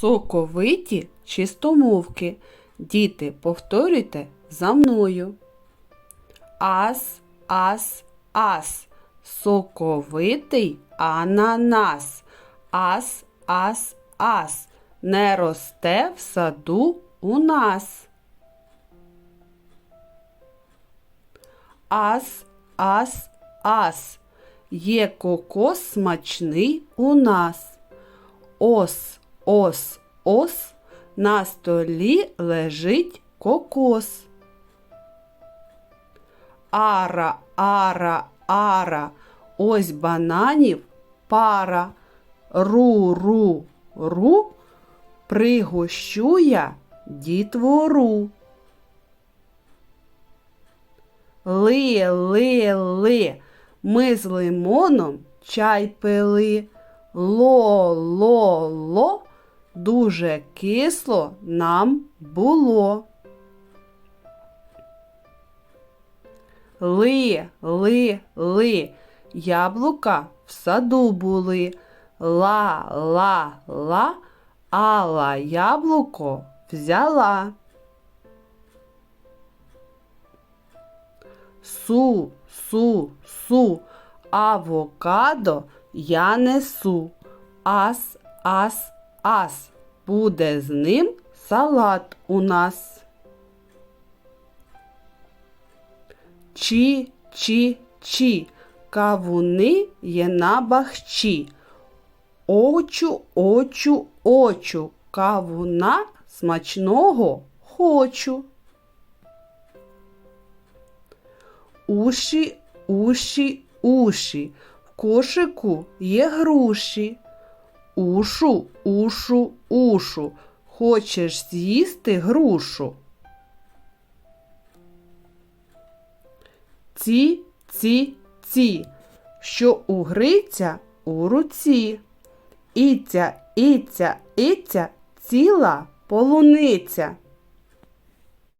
Соковиті чистомовки. Діти, повторюйте за мною. Ас, ас, ас. Соковитий ананас. Ас, ас, ас. Не росте в саду у нас. Ас, ас, ас. Є кокос смачний у нас. Ос, ос, ос. На столі лежить кокос. Ара, ара, ара. Ось бананів пара. Ру, ру, ру. Пригощу я дітвору. Ли, ли, ли. Ми з лимоном чай пили. Ло, ло, ло. Дуже кисло нам було. Ли, ли, ли. Яблука в саду були. Ла, ла, ла. Алла яблуко взяла. Су, су, су, авокадо я несу. Ас, ас, ас. Буде з ним салат у нас. Чі, чі, чі. Кавуни є на бахчі. Очу, очу, очу. Кавуна смачного хочу. Уші, уші, уші. В кошику є груші. Ушу, ушу, ушу. Хочеш з'їсти грушу? Ці, ці, ці, що у Гриця у руці. Іця, іця, іця, ціла полуниця.